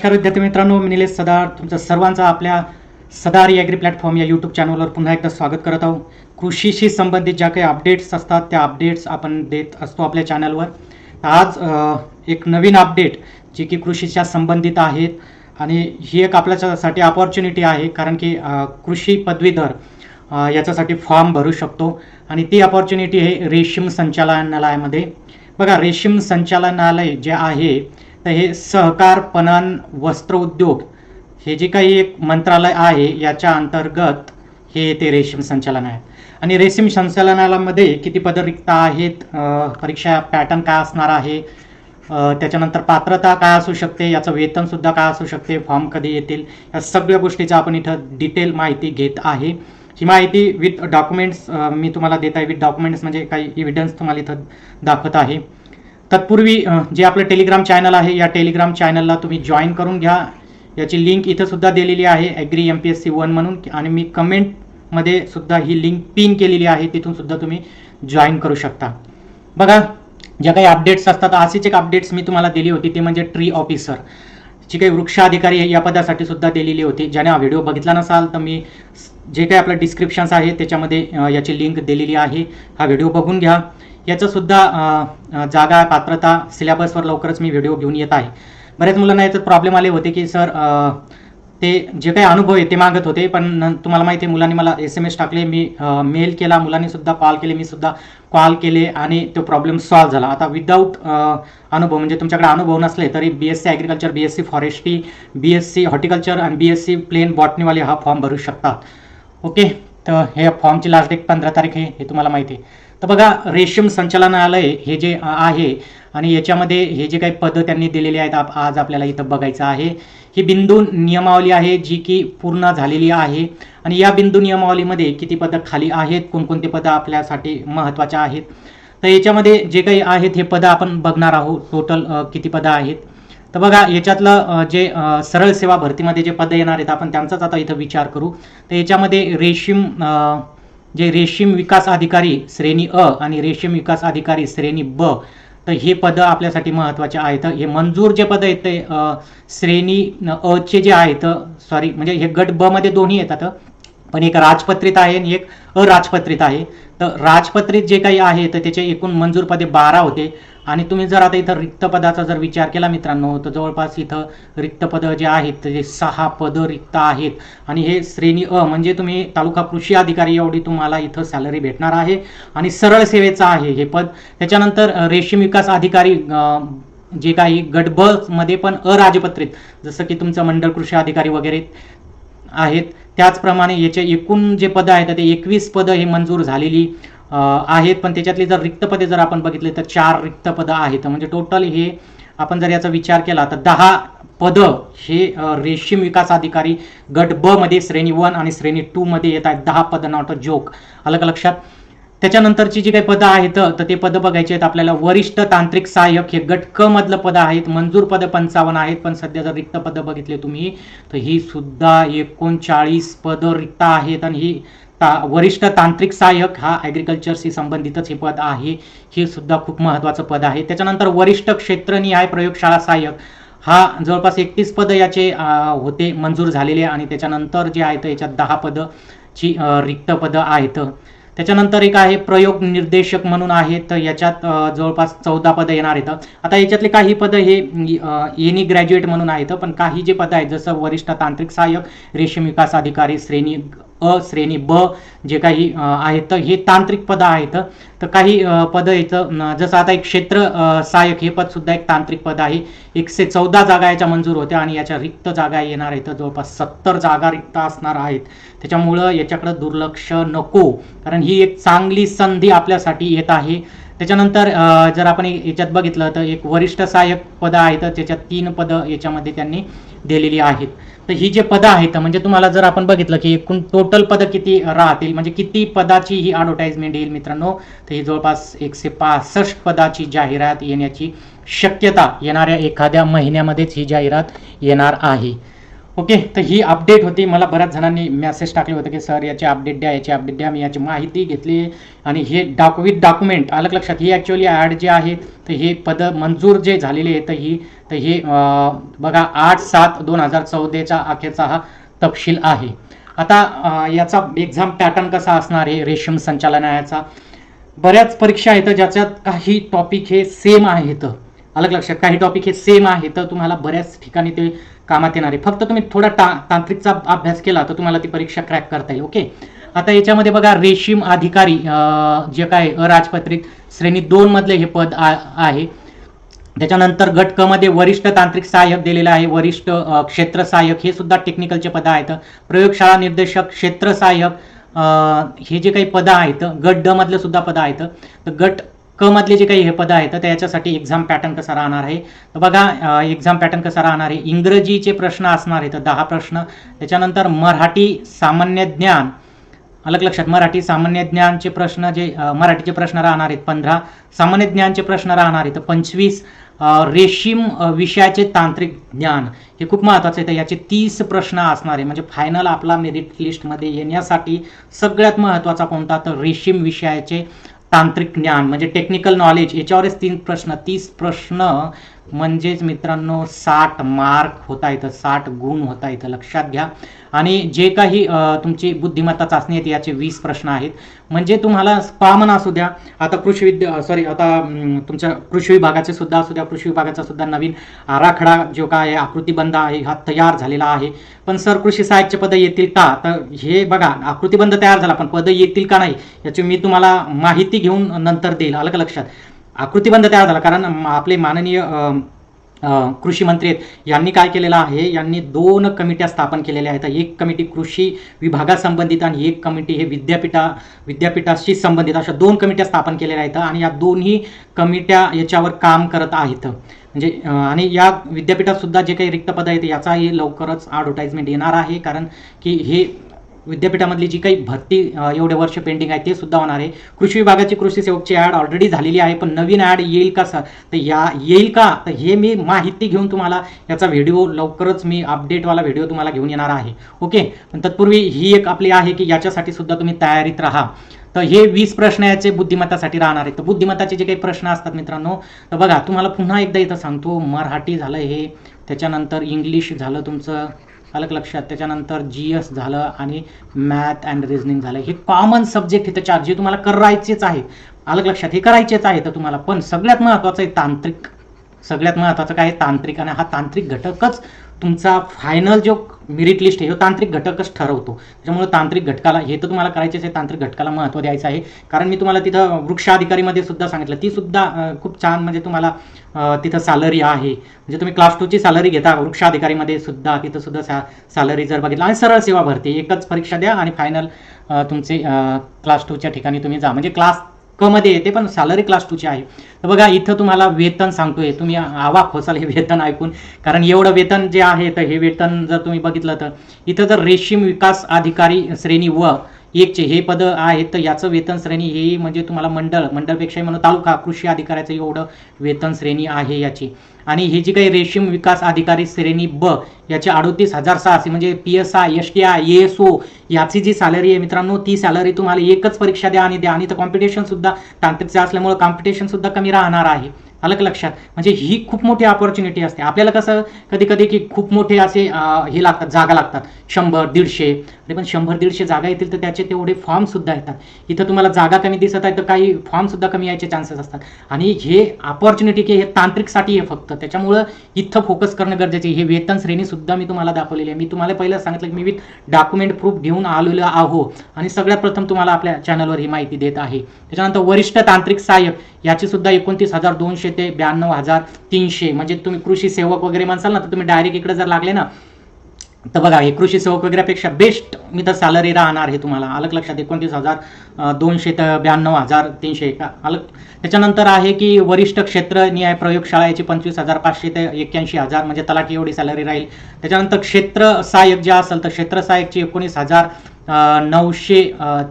नमस्कार विद्यार्थी मित्रांनो मी निलेश सदार. तुमचं सर्वांचं आपल्या सदार ॲग्री प्लॅटफॉर्म या यूट्यूब चॅनलवर पुन्हा एकदा स्वागत करत आहोत. कृषीशी संबंधित ज्या काही अपडेट्स असतात त्या अपडेट्स आपण देत असतो आपल्या चॅनलवर आज एक नवीन अपडेट जी की कृषीच्या संबंधित आहेत. आणि ही एक आपल्यासाठी अपॉर्च्युनिटी आहे कारण की कृषी पदवीधर याच्यासाठी फॉर्म भरू शकतो. आणि ती अपॉर्च्युनिटी आहे रेशीम संचालनालयामध्ये. बघा रेशीम संचालनालय जे आहे तर हे सहकार पणन वस्त्र उद्योग हे जे काही एक मंत्रालय आहे याच्या अंतर्गत हे येते रेशीम संचालन आहे. आणि रेशीम संचालनालयामध्ये किती पदं रिक्त आहेत परीक्षा पॅटर्न काय असणार आहे त्याच्यानंतर पात्रता काय असू शकते याचं वेतनसुद्धा काय असू शकते फॉर्म कधी येतील या सगळ्या गोष्टीचा आपण इथं डिटेल माहिती घेत आहे. ही माहिती विथ डॉक्युमेंट्स मी तुम्हाला देत आहे विथ डॉक्युमेंट्स म्हणजे काही इव्हिडन्स तुम्हाला इथं दाखवत आहे. तत्पूर्वी जे आपलं टेलिग्राम चॅनल आहे या टेलिग्राम चॅनलला तुम्ही जॉईन करून घ्या. याची लिंक इथं सुद्धा दिलेली आहे agri M P S C one म्हणून. आणि मी कमेंटमध्ये सुद्धा ही लिंक पिन केलेली आहे तिथून सुद्धा तुम्ही जॉईन करू शकता. बघा ज्या काही अपडेट्स असतात अशीच एक अपडेट्स मी तुम्हाला दिली होती ते म्हणजे ट्री ऑफिसर जी काही वृक्ष अधिकारी या पदासाठी सुद्धा दिलेली होती. ज्याने हा व्हिडिओ बघितला नसाल तर मी जे काही आपलं डिस्क्रिप्शन्स आहे त्याच्यामध्ये याची लिंक दिलेली आहे. हा व्हिडिओ बघून घ्या. याचं सुद्धा जागा पात्रता सिलेबसवर लवकरच मी व्हिडिओ घेऊन येत आहे. बऱ्याच मुलांना याचं प्रॉब्लेम आले होते की सर ते जे काही अनुभव आहे ते मागत होते पण न- तुम्हाला माहिती आहे मुलांनी मला एस एम एस टाकले मी मेल केला मुलांनी सुद्धा कॉल केले मी सुद्धा कॉल केले आणि तो प्रॉब्लेम सॉल्व्ह झाला. आता विदाऊट अनुभव म्हणजे तुमच्याकडे अनुभव नसले तरी B S C agriculture B S C forestry B S C horticulture आणि बी एस सी प्लेन बॉटनीवाले हा फॉर्म भरू शकतात. ओके तर हे फॉर्मची लास्ट डेट पंधरा तारीख आहे हे तुम्हाला माहिती आहे. तर बघा रेशीम संचालनालय हे जे आहे आणि याच्यामध्ये हे जे काही पदं त्यांनी दिलेली आहेत आप आज आपल्याला इथं बघायचं आहे. ही बिंदू नियमावली आहे जी की पूर्ण झालेली आहे. आणि या बिंदू नियमावलीमध्ये किती पदं खाली आहेत कोणकोणती पदं आपल्यासाठी महत्त्वाचे आहेत? तर याच्यामध्ये जे काही आहेत हे पदं आपण बघणार आहोत. टोटल किती पदं आहेत? तर बघा याच्यातलं जे सरळ सेवा भरतीमध्ये जे पदं येणार आहेत आपण त्यांचाच आता इथं विचार करू. तर याच्यामध्ये रेशीम जे रेशीम विकास अधिकारी श्रेणी अ आणि रेशीम विकास अधिकारी श्रेणी ब तर हे पदं आपल्यासाठी महत्त्वाचे आहेत. हे मंजूर जे पदं आहेत ते श्रेणी अ चे जे आहेत सॉरी म्हणजे हे गट ब मध्ये दोन्ही येतात. पण एक राजपत्रित आहे आणि एक अराजपत्रित आहे. तर राजपत्रित जे काही आहे तर त्याचे एकूण मंजूर पदे बारा होते. आणि तुम्ही जर आता इथं रिक्त पदाचा जर विचार केला मित्रांनो तर जवळपास इथं रिक्त पदं जे आहेत जे ते सहा पदं रिक्त आहेत. आणि हे श्रेणी अ म्हणजे तुम्ही तालुका कृषी अधिकारी एवढी तुम्हाला इथं सॅलरी भेटणार आहे. आणि सरळ सेवेचं आहे हे पद. त्याच्यानंतर रेशीम विकास अधिकारी जे काही गटमध्ये पण अराजपत्रित जसं की तुमचं मंडळ कृषी अधिकारी वगैरे आहेत. त्याचप्रमाणे याचे एकूण जे पदं आहेत ते एकवीस पदं हे मंजूर झालेली. आहेत. पण त्याच्यातली जर रिक्त पदे जर आपण बघितले तर चार रिक्त पदं आहेत. म्हणजे टोटल हे आपण जर याचा विचार केला तर दहा पदं हे रेशीम विकास अधिकारी गट ब मध्ये श्रेणी वन आणि श्रेणी टू मध्ये येत आहेत. दहा पदं नॉट अ जोक अलग लक्षात. त्याच्यानंतरची जी काही पदं आहेत तर ते पदं बघायचे आहेत आपल्याला वरिष्ठ तांत्रिक सहाय्यक हे गट क मधलं पदं आहेत. मंजूर पदं पंचावन्न आहेत. पण सध्या जर रिक्त पदं बघितले तुम्ही तर ही सुद्धा एकोणचाळीस पदं रिक्त आहेत. आणि ही ता वरिष्ठ तांत्रिक सहाय्यक हा ॲग्रिकल्चरशी संबंधितच हे पद आहे. हे सुद्धा खूप महत्त्वाचं पद आहे. त्याच्यानंतर वरिष्ठ क्षेत्रनिहाय प्रयोगशाळा सहाय्यक हा जवळपास एकतीस पदं याचे होते मंजूर झालेले आणि त्याच्यानंतर जे आहेत याच्यात दहा पदं ची रिक्त पदं आहेत. त्याच्यानंतर एक आहे प्रयोग निर्देशक म्हणून आहेत. याच्यात जवळपास चौदा पदं येणार आहेत. आता याच्यातले काही पदं हे एनी ग्रॅज्युएट म्हणून आहेत. पण काही जे पदं आहेत जसं वरिष्ठ तांत्रिक सहाय्यक रेशीम विकास अधिकारी श्रेणी अ श्रेणी ब जे काही आहेत हे तांत्रिक पदं आहेत. तर काही पद पदं जसं आता एक क्षेत्र सहाय्यक हे पद सुद्धा एक तांत्रिक पद आहे. एकशे चौदा जागा याच्या मंजूर होत्या आणि याच्या रिक्त जागा येणार आहेत. जवळपास सत्तर जागा रिक्त असणार आहेत. त्याच्यामुळं याच्याकडं दुर्लक्ष नको. कारण ही एक चांगली संधी आपल्यासाठी येत आहे. त्याच्यानंतर जर आपण याच्यात बघितलं तर एक वरिष्ठ सहाय्यक पदं आहेत त्याच्यात तीन पदं याच्यामध्ये त्यांनी दिलेली आहेत. तर ही जे पदं आहेत म्हणजे तुम्हाला जर आपण बघितलं की एकूण टोटल पदं किती राहतील म्हणजे किती पदाची ही ॲडव्हर्टाईजमेंट येईल मित्रांनो तर ही जवळपास एकशे पासष्ट पदाची जाहिरात येण्याची शक्यता येणाऱ्या एखाद्या महिन्यामध्येच ही जाहिरात येणार आहे. ओके तर ही अपडेट होती. मला बऱ्याच जणांनी मेसेज टाकले होते की सर याची अपडेट द्या याची अपडेट द्या. मी याची माहिती घेतली आणि हे डाक विथ डॉक्युमेंट आलं लक्षात? ही ॲक्च्युअली ॲड जे आहे तर हे पद मंजूर जे झालेले आहे तर ही तर हे बघा आठ सात दोन हजार चौदाच्या अखेरचा हा तपशील आहे. आता याचा एक्झाम पॅटर्न कसा असणार आहे रेशीम संचालनालयाचा? बऱ्याच परीक्षा आहेत ज्याच्यात काही टॉपिक हे सेम आहेत. अलग लक्षात? काही टॉपिक हे सेम आहे तर तुम्हाला बऱ्याच ठिकाणी ते कामात येणार. आहे फक्त तुम्ही थोडा ता तांत्रिकचा अभ्यास केला तर तुम्हाला ती परीक्षा क्रॅक करता येईल ओके? आता याच्यामध्ये बघा रेशीम अधिकारी जे काय अराजपत्रित श्रेणी दोन मधले हे पद आ- आहे. त्याच्यानंतर गट क मध्ये वरिष्ठ तांत्रिक सहाय्यक दिलेलं आहे. वरिष्ठ क्षेत्र सहाय्यक हे सुद्धा टेक्निकलचे पद आहेत. प्रयोगशाळा निर्देशक क्षेत्र सहाय्यक हे जे काही पदं आहेत गट ड मधले सुद्धा पदं आहेत. तर गट क मधले जे काही हे पद आहेत तर याच्यासाठी एक्झाम पॅटर्न कसा राहणार आहे? तर बघा एक्झाम पॅटर्न कसा राहणार आहे? इंग्रजीचे प्रश्न असणार आहेत दहा प्रश्न. त्याच्यानंतर मराठी सामान्य ज्ञान. अलग लक्षात मराठी सामान्य ज्ञानचे प्रश्न जे मराठीचे प्रश्न राहणार आहेत पंधरा. सामान्य ज्ञानचे प्रश्न राहणार आहेत पंचवीस. रेशीम विषयाचे तांत्रिक ज्ञान. हे खूप महत्त्वाचं आहे तर याचे तीस प्रश्न असणार आहे. म्हणजे फायनल आपला मेरिट लिस्टमध्ये येण्यासाठी सगळ्यात महत्त्वाचा कोणता? तर रेशीम विषयाचे. तांत्रिक ज्ञान म्हणजे टेक्निकल नॉलेज याच्यावरच तीन प्रश्न तीस प्रश्न म्हणजेच मित्रांनो साठ मार्क होता येतं साठ गुण होता येतं लक्षात घ्या. आणि जे काही तुमची बुद्धिमत्ता चाचणी आहेत याचे वीस प्रश्न आहेत. म्हणजे तुम्हाला कॉमन असू द्या आता कृषी विद्या सॉरी आता तुमच्या कृषी विभागाचे सुद्धा असू द्या कृषी विभागाचा सुद्धा नवीन आराखडा जो काय आहे आकृतीबंध आहे हा तयार झालेला आहे. पण सर कृषी साहित्य पदं येतील का? तर हे बघा आकृतीबंध तयार झाला पण पदं येतील का नाही याची मी तुम्हाला माहिती घेऊन नंतर देईल. अलग लक्षात? आकृतीबंध तयार झाला. कारण म- आपले माननीय कृषी मंत्री आहेत. यांनी काय केलेलं आहे? यांनी दोन कमिट्या स्थापन केलेल्या आहेत. एक कमिटी कृषी विभागासंबंधित आणि एक कमिटी हे विद्यापीठा विद्यापीठाशी संबंधित अशा दोन कमिट्या स्थापन केलेल्या आहेत आणि या दोन्ही कमिट्या याच्यावर काम करत आहेत. म्हणजे आणि या विद्यापीठात सुद्धा जे काही रिक्त पद आहेत याचाही लवकरच ॲडव्हर्टाइजमेंट येणार आहे. कारण की हे विद्यापीठामधली जी काही भरती एवढे वर्ष पेंडिंग आहे ते सुद्धा होणार आहे. कृषी विभागाची कृषी सेवकची ॲड ऑलरेडी झालेली आहे पण नवीन ॲड येईल का सर? तर या येईल का? तर हे मी माहिती घेऊन तुम्हाला याचा व्हिडिओ लवकरच मी अपडेटवाला व्हिडिओ तुम्हाला घेऊन येणार आहे. ओके पण तत्पूर्वी ही एक आपली आहे की याच्यासाठी सुद्धा तुम्ही तयारीत राहा. तर हे वीस प्रश्न याचे बुद्धिमत्तासाठी राहणार आहेत. तर बुद्धिमत्ताचे जे काही प्रश्न असतात मित्रांनो तर बघा तुम्हाला पुन्हा एकदा इथं सांगतो मराठी झालं हे. त्याच्यानंतर इंग्लिश झालं तुमचं. अलग लक्षात त्याच्यानंतर जी एस झालं आणि मॅथ अँड रिझनिंग झालं. हे कॉमन सब्जेक्ट इथं चार जे तुम्हाला करायचेच आहे. अलग लक्षात हे करायचेच आहे तर तुम्हाला. पण सगळ्यात महत्त्वाचं आहे तांत्रिक. सगळ्यात महत्त्वाचं काय तांत्रिक. आणि हा तांत्रिक घटकच तुमचा फायनल जो मेरिट लिस्ट आहे तो तांत्रिक घटकच ठरवतो. त्याच्यामुळे तांत्रिक घटकाला हे तर तुम्हाला करायचेच आहे तांत्रिक घटकाला महत्त्व द्यायचं आहे. कारण मी तुम्हाला तिथं वृक्षाधिकारीमध्ये सुद्धा सांगितलं. ती सुद्धा खूप छान म्हणजे तुम्हाला तिथं सॅलरी आहे. म्हणजे तुम्ही क्लास टूची सॅलरी घेता वृक्षाधिकारीमध्ये सुद्धा तिथं सुद्धा सॅलरी जर बघितलं. आणि सरळ सेवा भरती एकच परीक्षा द्या आणि फायनल तुमचे क्लास टूच्या ठिकाणी तुम्ही जा. म्हणजे क्लास क मध्ये येते पण सॅलरी क्लास टूची आहे. तर बघा इथं तुम्हाला वेतन सांगतोय. तुम्ही आवाक होसाल हे वेतन ऐकून. कारण एवढं वेतन जे आहे तर हे वेतन जर तुम्ही बघितलं तर इथं जर रेशीम विकास अधिकारी श्रेणी व एकचे हे पद आहेत तर याचं वेतन श्रेणी हे म्हणजे तुम्हाला मंडळ मंडळपेक्षाही म्हणून तालुका कृषी अधिकाऱ्याचं एवढं वेतन श्रेणी आहे याची. आणि ही जी काही रेशीम विकास अधिकारी श्रेणी ब याची अडोतीस हजार सहाशे म्हणजे P S I S T I S O याची जी सॅलरी आहे मित्रांनो ती सॅलरी तुम्हाला एकच परीक्षा द्या आणि द्या. आणि तर कॉम्पिटिशन सुद्धा तांत्रिकचं असल्यामुळे कॉम्पिटिशन सुद्धा कमी राहणार आहे. अलग लक्षात. म्हणजे ही खूप मोठी ऑपॉर्च्युनिटी असते. आपल्याला कसं कधी कधी की खूप मोठे असे हे लागतात जागा लागतात. शंभर दीडशे तरी पण शंभर दीडशे जागा येतील तर त्याचे तेवढे फॉर्म सुद्धा येतात. इथं तुम्हाला जागा कमी दिसत आहे तर काही फॉर्म सुद्धा कमी यायचे चान्सेस असतात. आणि हे अपॉर्च्युनिटी की हे तांत्रिकसाठी आहे फक्त. त्याच्यामुळं इथं फोकस करणं गरजेचे हे वेतन श्रेणी सुद्धा मी तुम्हाला दाखवलेली आहे. मी तुम्हाला पहिलं सांगितलं की मी विथ डॉक्युमेंट प्रूफ घेऊन आलेलो आहो. आणि सगळ्यात प्रथम तुम्हाला आपल्या चॅनलवर ही माहिती देत आहे. त्याच्यानंतर वरिष्ठ तांत्रिक सहाय्यक याची सुद्धा एकोणतीस हजार दोनशे ते ब्याण्णव हजार तीनशे. म्हणजे तुम्ही कृषी सेवक वगैरे म्हणसाल ना तर तुम्ही डायरेक्ट इकडे जर लागले ना तर बघा हे कृषी सेवक वगैरेपेक्षा बेस्ट मी तर सॅलरी राहणार हे तुम्हाला. अलग लक्षात एकोणतीस हजार दोनशे तर ब्याण्णव हजार तीनशे एका अलग. त्याच्यानंतर आहे की वरिष्ठ क्षेत्र न्याय प्रयोगशाळा याची पंचवीस हजार पाचशे ते एक्क्याऐंशी हजार म्हणजे तलाठी एवढी सॅलरी राहील. त्याच्यानंतर क्षेत्र सहाय्यक जे असेल तर क्षेत्र सहाय्यकची एकोणीस हजार नऊशे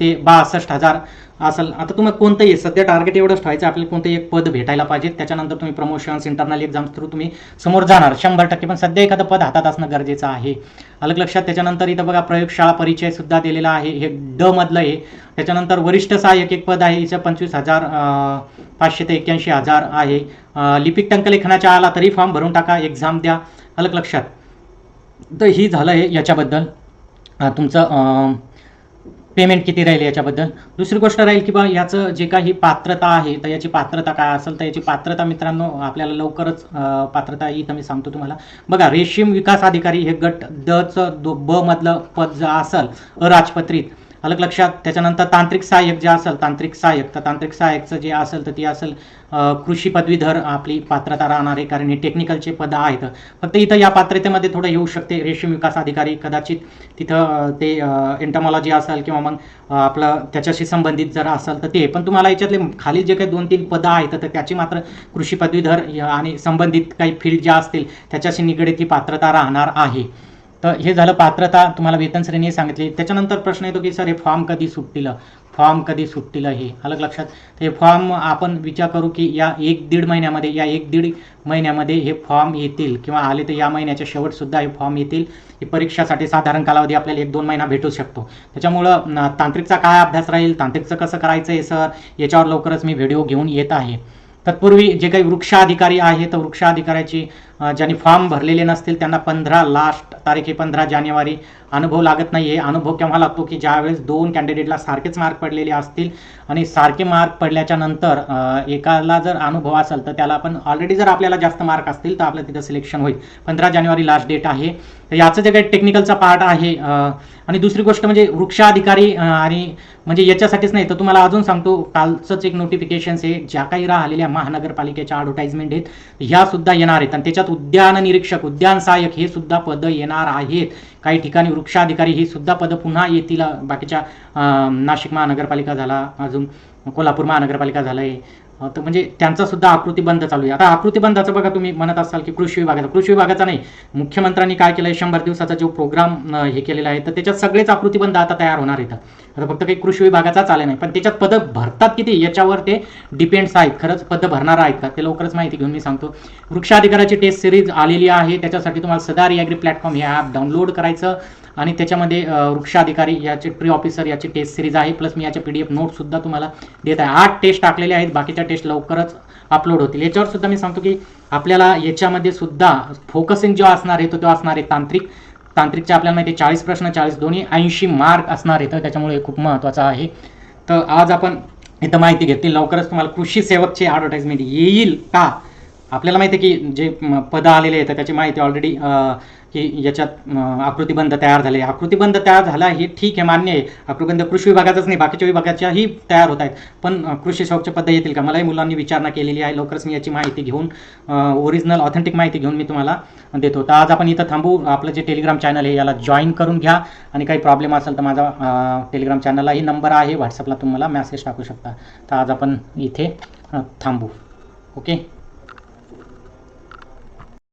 ते बासष्ट हजार. असेल आता तुम्हाला कोणतंही सध्या टार्गेट एवढंच ठेवायचं आपल्याला कोणतंही एक पद भेटायला पाहिजे. त्याच्यानंतर तुम्ही प्रमोशन्स इंटरनल एक्झाम थ्रू तुम्ही समोर जाणार. शंभर टक्के. पण सध्या एखादं पद हातात असणं गरजेचं आहे. अलग लक्षात त्याच्यानंतर इथं बघा प्रयोगशाळा परिचय सुद्धा दिलेला आहे. हे ड मधलं आहे. त्याच्यानंतर वरिष्ठ सहाय्यक एक पद आहे. इथं पंचवीस हजार पाचशे ते एक्क्याऐंशी हजार आहे. लिपिक टंकलेखनाच्या आला तरी फॉर्म भरून टाका. एक्झाम द्या. अलग लक्षात. तर ही झालं आहे याच्याबद्दल. तुमचं पेमेंट किती राहील याच्याबद्दल? दुसरी गोष्ट राहील की बा याचं जे काही पात्रता आहे तर याची पात्रता काय असेल तर याची पात्रता मित्रांनो आपल्याला लवकरच पात्रता इथं मी सांगतो तुम्हाला. बघा रेशीम विकास अधिकारी हे गट दचं दो ब मधलं पद जर असेल अराजपत्रित अलग लक्षात त्याच्यानंतर तांत्रिक सहाय्यक जे असेल तांत्रिक सहाय्यक. तर तांत्रिक सहाय्यकचं जे असेल तर ती असेल कृषी पदवीधर आपली पात्रता राहणार आहे कारण हे टेक्निकलचे पदं आहेत. फक्त इथं या पात्रतेमध्ये थोडं येऊ शकते. रेशीम विकास अधिकारी कदाचित तिथं ते एंटमॉलॉजी असेल किंवा मग आपलं त्याच्याशी संबंधित जर असेल तर ते. पण तुम्हाला याच्यातले खाली जे काही दोन तीन पदं आहेत तर त्याची मात्र कृषी पदवीधर आणि संबंधित काही फील्ड ज्या असतील त्याच्याशी निगडीत ही पात्रता राहणार आहे. तर हे झालं पात्रता तुम्हाला वेतन श्रेणी सांगितली. त्याच्यानंतर प्रश्न येतो की सर हे फॉर्म कधी सुटतील? फॉर्म कधी सुटतील हे? अलग लक्षात. तर हे फॉर्म आपण विचार करू की या एक दीड महिन्यामध्ये या एक दीड महिन्यामध्ये हे फॉर्म येतील किंवा आले तर या महिन्याच्या शेवटसुद्धा हे फॉर्म येतील. ही परीक्षासाठी साधारण कालावधी आपल्याला एक दोन महिना भेटू शकतो. त्याच्यामुळं तांत्रिकचा काय अभ्यास राहील? तांत्रिकचं कसं करायचं आहे सर? याच्यावर लवकरच मी व्हिडिओ घेऊन येत आहे. तत्पूर्वी जे काही वृक्ष अधिकारी आहे तर वृक्ष अधिकाऱ्याची ज्यांनी फॉर्म भरलेले नसतील त्यांना पंधरा लास्ट तारीख आहे पंधरा जानेवारी. अनुभव लागत नाही आहे अनुभव केव्हा लागतो की ज्यावेळेस दोन कॅन्डिडेटला सारखेच मार्क पडलेले असतील आणि सारखे मार्क पडल्याच्या नंतर एकाला जर अनुभव असेल तर त्याला आपण ऑलरेडी जर आपल्याला जास्त मार्क असतील तर आपलं तिथं सिलेक्शन होईल. पंधरा जानेवारी लास्ट डेट आहे. तर याचं जे काही टेक्निकलचा पार्ट आहे आणि दुसरी गोष्ट म्हणजे वृक्ष अधिकारी आणि म्हणजे याच्यासाठीच नाही तर तुम्हाला अजून सांगतो कालचंच एक नोटिफिकेशन आहे. ज्या काही राहिलेल्या महानगरपालिकेच्या ॲडव्हर्टाइजमेंट आहेत ह्या सुद्धा येणार आहेत. आणि त्याच्यात उद्यान निरीक्षक उद्यान सहाय्यक हे सुद्धा पद येणार आहेत. काही ठिकाणी वृक्षाधिकारी ही सुद्धा पद पुन्हा येतील. बाकीच्या नाशिक महानगरपालिका झाला अजून कोल्हापूर महानगरपालिका झालं आहे तर म्हणजे त्यांचा सुद्धा आकृतीबंध चालू आहे. आता आकृतीबंधाचं बघा तुम्ही म्हणत असाल की कृषी विभागाचा. कृषी विभागाचा नाही मुख्यमंत्र्यांनी काय केलंय? शंभर दिवसाचा जो प्रोग्राम हे केलेला आहे तर त्याच्यात सगळेच आकृतीबंध आता तयार होणार आहेत. आता फक्त काही कृषी विभागाचाच आले नाही पण त्याच्यात पदं भरतात किती? याच्यावर ते डिपेंड्स आहेत. खरंच पदं भरणार आहेत का? ते लवकरच माहिती घेऊन मी सांगतो. वृक्षाधिकाराची टेस्ट सिरीज आलेली आहे. त्याच्यासाठी तुम्हाला सदार याग्री प्लॅटफॉर्म हे ॲप डाउनलोड करायचं. आणि त्याच्यामध्ये वृक्षाधिकारी याचे प्री ऑफिसर याची टेस्ट सिरीज आहे. प्लस मी याचे पी डी एफ नोटसुद्धा तुम्हाला देत आहे. आठ टेस्ट टाकलेले आहेत. बाकीच्या टेस्ट लवकरच अपलोड होतील. याच्यावर सुद्धा मी सांगतो की आपल्याला याच्यामध्ये सुद्धा फोकसिंग जो असणार आहे तो तो असणार आहे तांत्रिक तांत्रिकचे आपल्याला माहिती आहे चाळीस प्रश्न चाळीस दोन्ही ऐंशी मार्क असणार आहे. तर त्याच्यामुळे हे खूप महत्त्वाचं आहे. तर आज आपण इथं माहिती घेतली. लवकरच तुम्हाला कृषी सेवकचे ॲडव्हर्टाइजमेंट येईल का? आपल्याला माहिती आहे की जे पदं आलेले आहेत त्याची माहिती ऑलरेडी की याच्यात आकृतीबंध तयार झाले. आकृतीबंध तयार झाला हे ठीक आहे मान्य आहे. आकृतीबंध कृषी विभागाचाच नाही बाकीच्या विभागाच्याही तयार होत आहेत. पण कृषी शौकच्या पद्धत येतील का? मलाही मुलांनी विचारणा केलेली आहे. लवकरच मी याची माहिती घेऊन ओरिजिनल ऑथेंटिक माहिती घेऊन मी तुम्हाला देतो. तर आज आपण इथं थांबू. आपलं जे टेलिग्राम चॅनल आहे याला जॉईन करून घ्या. आणि काही प्रॉब्लेम असेल तर माझा टेलिग्राम चॅनललाही नंबर आहे. व्हॉट्सअपला तुम्हाला मेसेज टाकू शकता. तर आज आपण इथे थांबू. ओके